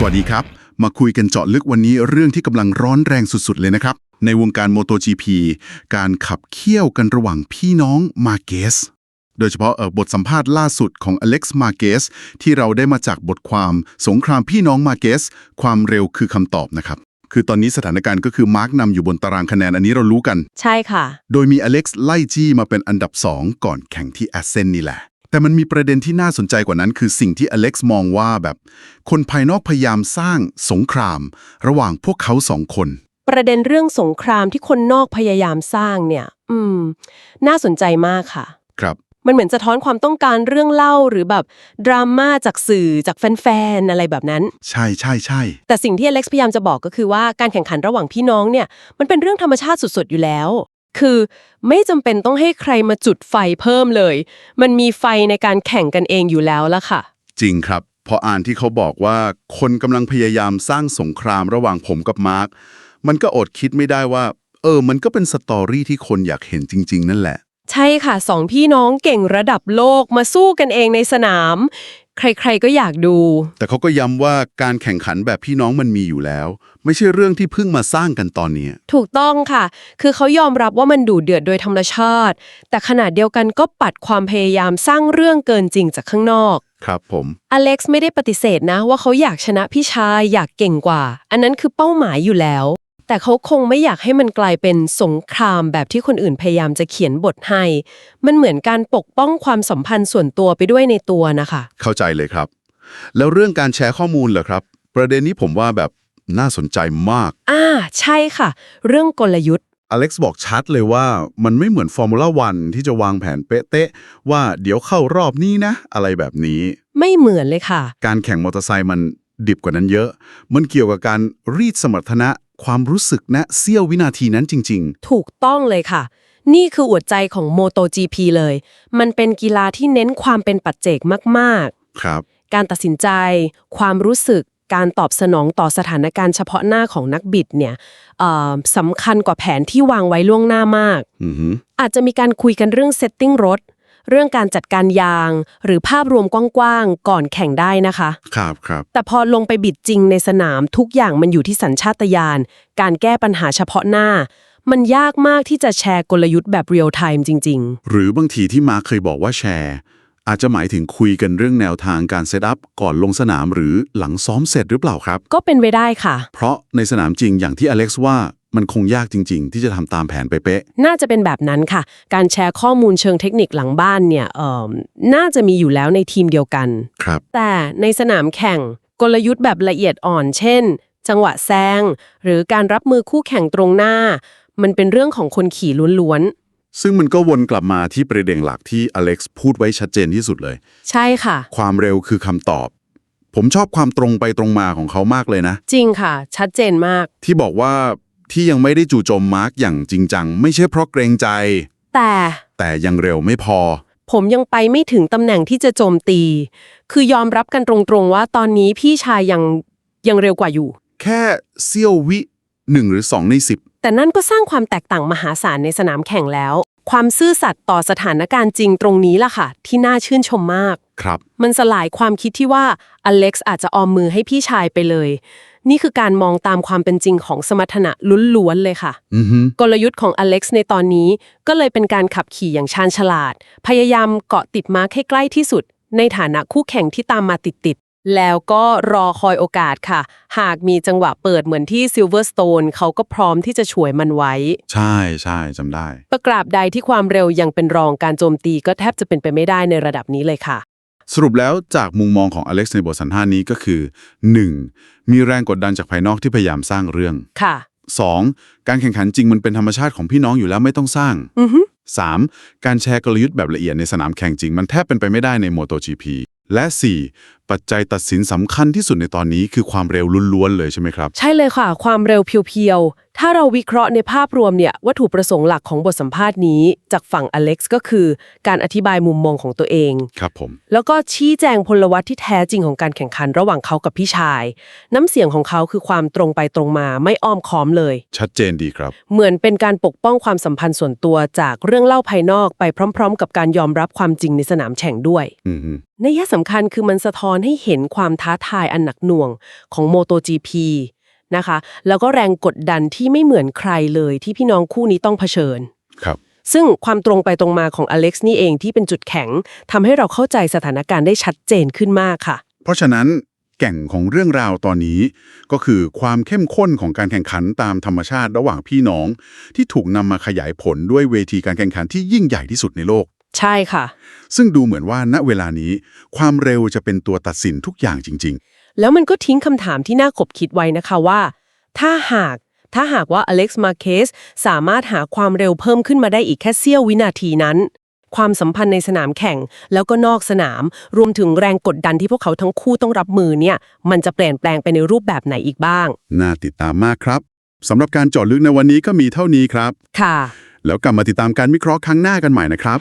สวัสดีครับ มาคุยกันเจาะลึกวันนี้เรื่องที่กำลังร้อนแรงสุดๆ เลยนะครับ ในวงการ MotoGP การขับเคี่ยวกันระหว่างพี่น้องมาเกสโดยเฉพาะเอ่อบทสัมภาษณ์ล่าสุดของอเล็กซ์มาเกสที่เราได้มาจากบทความสงครามพี่น้องมาเกสความเร็วคือคำตอบนะครับคือตอนนี้สถานการณ์ก็คือมาร์กนำอยู่บนตารางคะแนนอันนี้เรารู้กัน ใช่ค่ะ โดยมีอเล็กซ์ไล่จี้มาเป็นอันดับ 2 ก่อนแข่งที่แอสเซนนี่แหละ แต่มันมีประเด็นที่น่าสนใจกว่านั้น คือสิ่งที่อเล็กซ์มองว่าแบบ คนภายนอกพยายามสร้างสงคราม ระหว่างพวกเขาสองคน ประเด็นเรื่องสงครามที่คนนอกพยายามสร้างเนี่ย อืม น่าสนใจมากค่ะ ครับ มันเหมือนสะท้อนความต้องการเรื่องเล่าหรือแบบดราม่าจากสื่อจากแฟนๆอะไรแบบนั้น ใช่ใช่ใช่แต่สิ่งที่อเล็กซ์พยายามจะบอกก็คือว่าการแข่งขันระหว่างพี่น้องเนี่ย มันเป็นเรื่องธรรมชาติสุดๆอยู่แล้ว คือไม่จำเป็นต้องให้ใครมาจุดไฟเพิ่มเลย มันมีไฟในการแข่งกันเองอยู่แล้วละค่ะ จริงครับ พออ่านที่เขาบอกว่า คนกำลังพยายามสร้างสงครามระหว่างผมกับมาร์ค มันก็อดคิดไม่ได้ว่า เออ มันก็เป็นสตอรี่ที่คนอยากเห็นจริง ๆ นั่นแหละ ใช่ค่ะสองพี่น้องเก่งระดับโลกมาสู้กันเองในสนาม ใครๆก็อยากดู แต่เขาก็ย้ำว่าการแข่งขันแบบพี่น้องมันมีอยู่แล้ว ไม่ใช่เรื่องที่เพิ่งมาสร้างกันตอนนี้ ถูกต้องค่ะ คือเขายอมรับว่ามันดูเดือดโดยธรรมชาติ แต่ขณะเดียวกันก็ปัดความพยายามสร้างเรื่องเกินจริงจากข้างนอก ครับผม อเล็กซ์ไม่ได้ปฏิเสธนะว่าเขาอยากชนะพี่ชายอยากเก่งกว่า อันนั้นคือเป้าหมายอยู่แล้ว แต่เขาคงไม่อยากให้มันกลายเป็นสงครามแบบที่คนอื่นพยายามจะเขียนบทให้ มันเหมือนการปกป้องความสัมพันธ์ส่วนตัวไปด้วยในตัวนะคะ เข้าใจเลยครับ แล้วเรื่องการแชร์ข้อมูลเหรอครับ ประเด็นนี้ผมว่าแบบน่าสนใจมาก อ่า ใช่ค่ะ เรื่องกลยุทธ์ อเล็กซ์บอกชัดเลยว่ามันไม่เหมือนฟอร์มูล่าวันที่จะวางแผนเป๊ะๆว่าเดี๋ยวเข้ารอบนี้นะ อะไรแบบนี้ ไม่เหมือนเลยค่ะ การแข่งมอเตอร์ไซค์มันดิบกว่านั้นเยอะ มันเกี่ยวกับการรีดสมรรถนะ ความรู้สึกณเสี้ยววินาทีนั้นจริงถูกต้องเลยค่ะ นี่คืออวดใจของ MotoGP เลย มันเป็นกีฬาที่เน้นความเป็นปัจเจกมากๆครับ ๆ การตัดสินใจ ความรู้สึก การตอบสนองต่อสถานการณ์เฉพาะหน้าของนักบิดเนี่ยเอ่อสำคัญกว่าแผนที่วางไว้ล่วงหน้ามาก อือหืออาจจะมีการคุยกันเรื่องเซตติ้งรถ เรื่องการจัดการยาง หรือภาพรวมกว้างๆก่อนแข่งได้นะคะ ครับครับ แต่พอลงไปบิดจริงในสนามทุกอย่างมันอยู่ที่สัญชาตญาณการแก้ปัญหาเฉพาะหน้า มันยากมากที่จะแชร์กลยุทธ์แบบเรียลไทม์จริง หรือบางทีที่มาร์คเคยบอกว่าแชร์ อาจจะหมายถึงคุยกันเรื่องแนวทางการเซตอัพก่อนลงสนามหรือหลังซ้อมเสร็จหรือเปล่าครับ ๆ ก็เป็นไปได้ค่ะ เพราะในสนามจริงอย่างที่อเล็กซ์ว่า มันคงยากจริง ๆ ที่จะทำตามแผนไปเป๊ะน่าจะเป็นแบบนั้นค่ะ การแชร์ข้อมูลเชิงเทคนิคหลังบ้านเนี่ยเอ่อน่าจะมีอยู่แล้วในทีมเดียวกันครับ แต่ในสนามแข่งกลยุทธ์แบบละเอียดอ่อน เช่น จังหวะแซง หรือการรับมือคู่แข่งตรงหน้า มันเป็นเรื่องของคนขี่ล้วนซึ่งมันก็วนกลับมาที่ประเด็นหลักที่อเล็กซ์พูดไว้ชัดเจนที่สุดเลย ๆ ใช่ค่ะ ความเร็วคือคำตอบ ผมชอบความตรงไปตรงมาของเขามากเลยนะ จริงค่ะ ชัดเจนมาก ที่บอกว่า ที่ยังไม่ได้จู่โจมมาร์กอย่างจริงจัง ไม่ใช่เพราะเกรงใจ แต่แต่ยังเร็วไม่พอ ผมยังไปไม่ถึงตำแหน่งที่จะโจมตี คือยอมรับกันตรงๆว่าตอนนี้พี่ชายยังยังเร็วกว่าอยู่ แค่เสี้ยววิหนึ่งหรือสองในสิบแต่นั่นก็สร้างความแตกต่างมหาศาลในสนามแข่งแล้ว ความซื่อสัตย์ต่อสถานการณ์จริงตรงนี้ล่ะค่ะ ที่น่าชื่นชมมาก ครับ มันสลายความคิดที่ว่าอเล็กซ์อาจจะออมมือให้พี่ชายไปเลย นี่คือการมองตามความเป็นจริงของสมรรถนะล้วนๆเลยค่ะ อือฮึกลยุทธ์ของอเล็กซ์ในตอนนี้ก็เลยเป็นการขับขี่อย่างชาญฉลาด พยายามเกาะติดมาร์คให้ใกล้ที่สุด ในฐานะคู่แข่งที่ตามมาติดๆ แล้วก็รอคอยโอกาสค่ะ หากมีจังหวะเปิดเหมือนที่ซิลเวอร์สโตนเขาก็พร้อมที่จะช่วยมันไว้ ใช่ใช่จำได้ ประกราบใดที่ความเร็วยังเป็นรองการโจมตีก็แทบจะเป็นไปไม่ได้ในระดับนี้เลยค่ะ สรุปแล้วจากมุมมองของอเล็กซ์ในบทสัมภาษณ์นี้ก็คือ 1. มีแรงกดดันจากภายนอกที่พยายามสร้างเรื่อง ค่ะ 2. การแข่งขันจริงมันเป็นธรรมชาติของพี่น้องอยู่แล้วไม่ต้องสร้าง อือฮึ 3. การแชร์กลยุทธ์แบบละเอียดในสนามแข่งจริง มันแทบเป็นไปไม่ได้ใน MotoGP และ 4. ปัจจัยตัดสินสำคัญที่สุดในตอนนี้คือความเร็วล้วนๆเลยใช่ไหมครับ ใช่เลยค่ะ ความเร็วเพียวๆ ถ้าเราวิเคราะห์ในภาพรวมเนี่ย วัตถุประสงค์หลักของบทสัมภาษณ์นี้ จากฝั่งอเล็กซ์ก็คือ การอธิบายมุมมองของตัวเอง ครับผม แล้วก็ชี้แจงพลวัตที่แท้จริงของการแข่งขันระหว่างเขากับพี่ชาย น้ำเสียงของเขาคือความตรงไปตรงมาไม่อ้อมค้อมเลย ชัดเจนดีครับ เหมือนเป็นการปกป้องความสัมพันธ์ส่วนตัวจากเรื่องเล่าภายนอกไปพร้อม ๆ กับการยอมรับความจริงในสนามแข่งด้วยอืมนัยสำคัญคือมันสะท้อนให้เห็นความท้าทายอันหนักหน่วงของ MotoGP นะคะ แล้วก็แรงกดดันที่ไม่เหมือนใครเลยที่พี่น้องคู่นี้ต้องเผชิญ ครับ ซึ่งความตรงไปตรงมาของอเล็กซ์นี่เองที่เป็นจุดแข็งทำให้เราเข้าใจสถานการณ์ได้ชัดเจนขึ้นมากค่ะ เพราะฉะนั้นแก่งของเรื่องราวตอนนี้ ก็คือความเข้มข้นของการแข่งขันตามธรรมชาติระหว่างพี่น้อง ที่ถูกนำมาขยายผลด้วยเวทีการแข่งขันที่ยิ่งใหญ่ที่สุดในโลก ใช่ค่ะ ซึ่งดูเหมือนว่าณเวลานี้ ความเร็วจะเป็นตัวตัดสินทุกอย่างจริง แล้วมันก็ทิ้งคำถามที่น่าขบคิดไว้นะคะว่า ถ้าหากถ้าหากว่าอเล็กซ์มาเคสสามารถหาความเร็วเพิ่มขึ้นมาได้อีกแค่เสี้ยววินาทีนั้น ความสัมพันธ์ในสนามแข่ง แล้วก็นอกสนาม รวมถึงแรงกดดันที่พวกเขาทั้งคู่ต้องรับมือเนี่ย มันจะเปลี่ยนแปลงไปในรูปแบบไหนอีกบ้าง ๆ น่าติดตามมากครับสำหรับการเจาะลึกในวันนี้ก็มีเท่านี้ครับ ค่ะแล้วกลับมาติดตามการวิเคราะห์ครั้งหน้ากันใหม่นะครับ